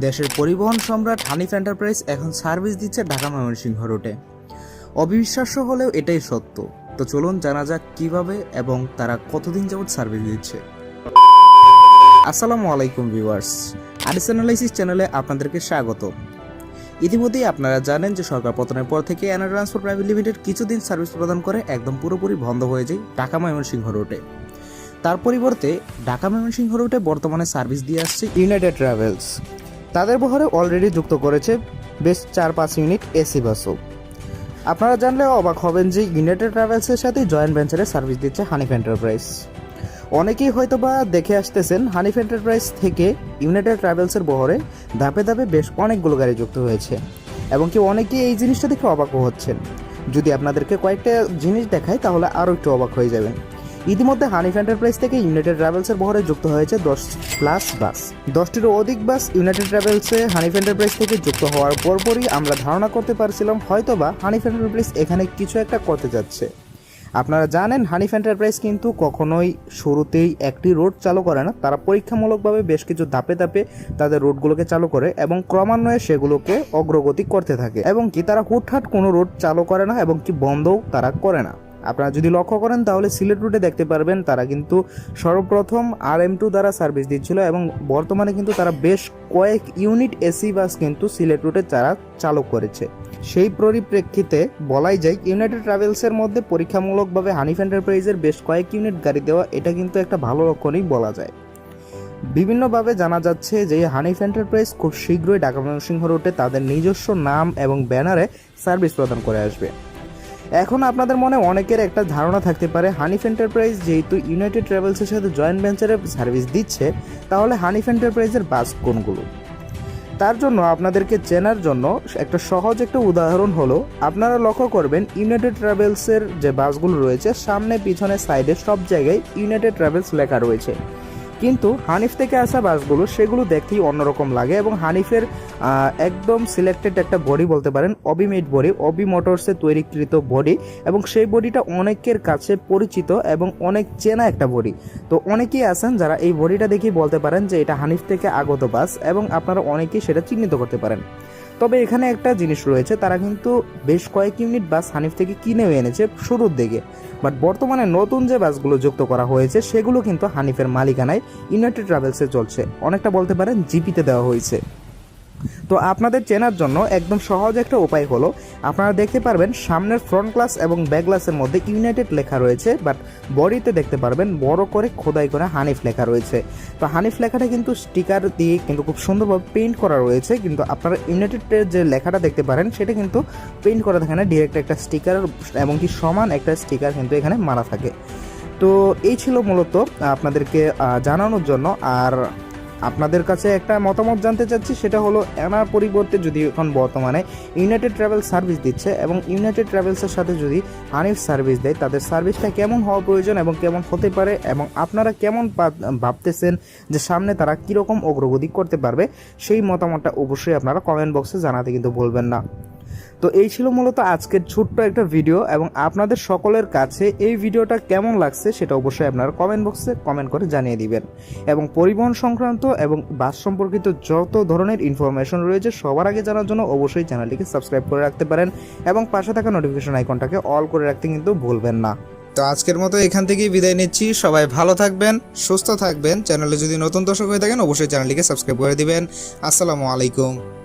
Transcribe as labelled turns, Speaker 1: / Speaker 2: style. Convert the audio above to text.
Speaker 1: দেশের পরিবহন সম্রাট হানিফ এন্টারপ্রাইজ এখন সার্ভিস দিচ্ছে ঢাকা ময়মনসিংহ রুটে অবিশ্বাস্য হলেও এটাই সত্য। তো চলুন জানা যাক কীভাবে এবং তারা কতদিন যাবৎ সার্ভিস দিচ্ছে। আসসালামু আলাইকুম ভিউয়ার্স। আরিস অ্যানালাইসিস চ্যানেলে আপনাদেরকে স্বাগত ইতিমধ্যেই আপনারা জানেন যে সরকার পতনের পর থেকে অ্যানা ট্রান্সপোর্ট প্রাইভেট লিমিটেড কিছুদিন সার্ভিস প্রদান করে একদম পুরোপুরি বন্ধ হয়ে যায় ঢাকা ময়মনসিংহ রুটে তার পরিবর্তে ঢাকা ময়মনসিংহ রুটে বর্তমানে সার্ভিস দিয়ে আসছে ইউনাইটেড ট্রাভেলস তাদের বহরে অলরেডি যুক্ত করেছে বেশ চার পাঁচ ইউনিট এসি বাসও আপনারা জানলে অবাক হবেন যে ইউনাইটেড ট্রাভেলসের সাথে জয়েন্ট ভেঞ্চারে সার্ভিস দিচ্ছে হানিফ এন্টারপ্রাইজ অনেকেই হয়তো বা দেখে আসতেছেন হানিফ এন্টারপ্রাইজ থেকে ইউনাইটেড ট্রাভেলসের বহরে ধাপে ধাপে বেশ অনেকগুলো গাড়ি যুক্ত হয়েছে এবং কি অনেকেই এই জিনিসটা দেখে অবাকও হচ্ছেন। যদি আপনাদেরকে কয়েকটা জিনিস দেখায় তাহলে আরও একটু অবাক হয়ে যাবেন। ইতিমধ্যে হানিফ এন্টারপ্রাইজ থেকে ইউনাইটেড ট্রাভেলসের বহরে যুক্ত হয়েছে দশ প্লাস বাস দশটিরও অধিক বাস ইউনাইটেড ট্রাভেলসে হানিফ এন্টারপ্রাইজ থেকে যুক্ত হওয়ার পরপরই আমরা ধারণা করতে পারছিলাম, হয়তোবা হানিফ এন্টারপ্রাইজ এখানে কিছু একটা করতে যাচ্ছে। আপনারা জানেন, হানিফ এন্টারপ্রাইজ কিন্তু কখনোই শুরুতেই একটি রোড চালু করে না। তারা পরীক্ষামূলকভাবে বেশ কিছু ধাপে ধাপে তাদের রোডগুলোকে চালু করে এবং ক্রমান্বয়ে সেগুলোকে অগ্রগতি করতে থাকে। এবং কি তারা হুটহাট কোনো রোড চালু করে না এবং কি বন্ধও তারা করে না। আপনারা যদি লক্ষ্য করেন, তাহলে সিলেট রুটে দেখতে পারবেন তারা কিন্তু সর্বপ্রথম আর এম টু দ্বারা সার্ভিস দিচ্ছিল এবং বর্তমানে কিন্তু তারা বেশ কয়েক ইউনিট এসি বাস কিন্তু সিলেট রুটে তারা চালু করেছে। সেই পরিপ্রেক্ষিতে বলাই যায় ইউনাইটেড ট্রাভেলসের মধ্যে পরীক্ষামূলকভাবে হানিফ এন্টারপ্রাইজের বেশ কয়েক ইউনিট গাড়ি দেওয়া, এটা কিন্তু একটা ভালো লক্ষণই বলা যায়। বিভিন্নভাবে জানা যাচ্ছে যে হানিফ এন্টারপ্রাইজ খুব শীঘ্রই ঢাকা ময়মনসিংহ রুটে তাদের নিজস্ব নাম এবং ব্যানারে সার্ভিস প্রদান করে আসবে। এখন আপনাদের মনে অনেকের একটা ধারণা থাকতে পারে হানিফ এন্টারপ্রাইজ যেহেতু ইউনাইটেড ট্রাভেলসের সাথে জয়েন্ট ভেঞ্চারে সার্ভিস দিচ্ছে, তাহলে হানিফ এন্টারপ্রাইজের বাস কোনগুলো? তার জন্য আপনাদেরকে চেনার জন্য একটা সহজ একটা উদাহরণ হলো, আপনারা লক্ষ্য করবেন ইউনাইটেড ট্রাভেলসের যে বাসগুলো রয়েছে, সামনে, পিছনে সাইডে সব জায়গায় ইউনাইটেড ট্রাভেলস লেখা রয়েছে। কিন্তু হানিফ থেকে আসা বাসগুলো সেগুলো দেখতেই অন্যরকম লাগে এবং হানিফের একদম সিলেক্টেড একটা বডি বলতে পারেন অবিমেড বডি অবি মোটরসে তৈরিকৃত বডি এবং সেই বডিটা অনেকের কাছে পরিচিত এবং অনেক চেনা একটা বডি তো অনেকেই আছেন যারা এই বডিটা দেখেই বলতে পারেন যে এটা হানিফ থেকে আগত বাস এবং আপনারা অনেকেই সেটা চিহ্নিত করতে পারেন। তবে এখানে একটা জিনিস রয়েছে, তারা কিন্তু বেশ কয়েক ইউনিট বাস হানিফ থেকে কিনেও এনেছে শুরুর দিকে। বাট বর্তমানে নতুন যে বাসগুলো যুক্ত করা হয়েছে, সেগুলো কিন্তু হানিফের মালিকানায় ইউনাইটেড ট্রাভেলসে চলছে। অনেকটা বলতে পারেন জিপিতে দেওয়া হয়েছে। তো আপনাদের চেনার জন্য একদম সহজ একটা উপায় হলো, আপনারা দেখতে পারবেন সামনের ফ্রন্ট গ্লাস এবং ব্যাক গ্লাসের মধ্যে ইউনাইটেড লেখা রয়েছে বাট বডিতে দেখতে পারবেন বড় করে খোদাই করে হানিফ লেখা রয়েছে। তো হানিফ লেখাটা কিন্তু স্টিকার দিয়ে কিন্তু খুব সুন্দরভাবে পেইন্ট করা রয়েছে, কিন্তু আপনারা ইউনাইটেডের যে লেখাটা দেখতে পারেন, সেটা কিন্তু পেইন্ট করা থাকে না ডিরেক্ট একটা স্টিকার এবং কি সমান একটা স্টিকার কিন্তু এখানে মারা থাকে। তো এই ছিল মূলত আপনাদেরকে জানানোর জন্য, আর আপনাদের কাছে একটা মতামত জানতে চাচ্ছি, সেটা হলো এনার পরিবর্তে যদি এখন বর্তমানে ইউনাইটেড ট্রাভেল সার্ভিস দিচ্ছে এবং ইউনাইটেড ট্রাভেলসের সাথে যদি হানিফ সার্ভিস দেয়, তাদের সার্ভিসটা কেমন হওয়া প্রয়োজন এবং কেমন হতে পারে এবং আপনারা কেমন ভাবতেছেন যে সামনে তারা কীরকম অগ্রগতি করতে পারবে, সেই মতামতটা অবশ্যই আপনারা কমেন্ট বক্সে জানাতে কিন্তু বলবেন না। তো এই ছিল মূলত আজকের ছোট্ট একটা ভিডিও এবং আপনাদের সকলের কাছে এই ভিডিওটা কেমন লাগছে সেটা অবশ্যই আপনারা কমেন্ট বক্সে কমেন্ট করে জানিয়ে দিবেন। এবং পরিবহন সংক্রান্ত এবং বাস সম্পর্কিত যত ধরনের ইনফরমেশন রয়েছে সবার আগে জানার জন্য অবশ্যই চ্যানেলটিকে সাবস্ক্রাইব করে রাখতে পারেন এবং পাশে থাকা নোটিফিকেশন আইকনটাকে অল করে রাখতে কিন্তু ভুলবেন না। তো আজকের মতো এখান থেকেই বিদায় নিচ্ছি। সবাই ভালো থাকবেন, সুস্থ থাকবেন। চ্যানেলে যদি নতুন দর্শক হয়ে থাকেন, অবশ্যই চ্যানেলটিকে সাবস্ক্রাইব করে দিবেন। আসসালামু আলাইকুম।